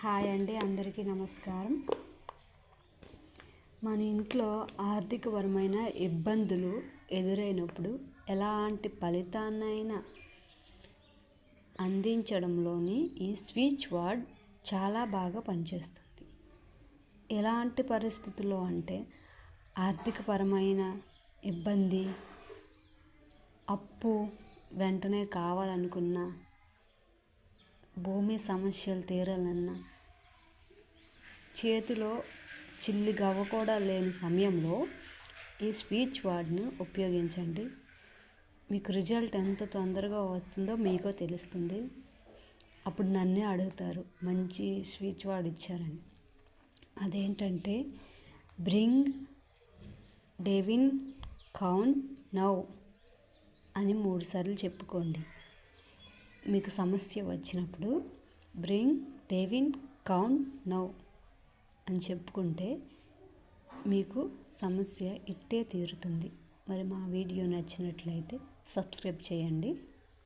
Hi అండి అందరికీ నమస్కారం. మన ఇంట్లో ఆర్థికపరమైన ఇబ్బందులు ఎదురైనప్పుడు ఎలాంటి ఫలితాన్నైనా అందించడంలోని ఈ స్విచ్ వార్డ్ చాలా బాగా పనిచేస్తుంది. ఎలాంటి పరిస్థితుల్లో అంటే ఆర్థికపరమైన ఇబ్బంది అప్పు వెంటనే కావాలనుకున్న భూమి సమస్యలు తీరాలన్నా చేతిలో చిల్లి గవ్వ కూడా లేని సమయంలో ఈ స్పీచ్ వార్డ్ను ఉపయోగించండి. మీకు రిజల్ట్ ఎంత తొందరగా వస్తుందో మీకో తెలుస్తుంది. అప్పుడు నన్నే అడుగుతారు మంచి స్పీచ్ వార్డ్ ఇచ్చారని. అదేంటంటే బ్రింగ్ డేవిన్ కౌన్ నౌ అని మూడుసార్లు చెప్పుకోండి. మీకు సమస్య వచ్చినప్పుడు బ్రింగ్ డేవిన్ కౌన్ నౌ అని చెప్పుకుంటే మీకు సమస్య ఇట్టే తీరుతుంది. మరి మా వీడియో నచ్చినట్లయితే సబ్స్క్రైబ్ చేయండి.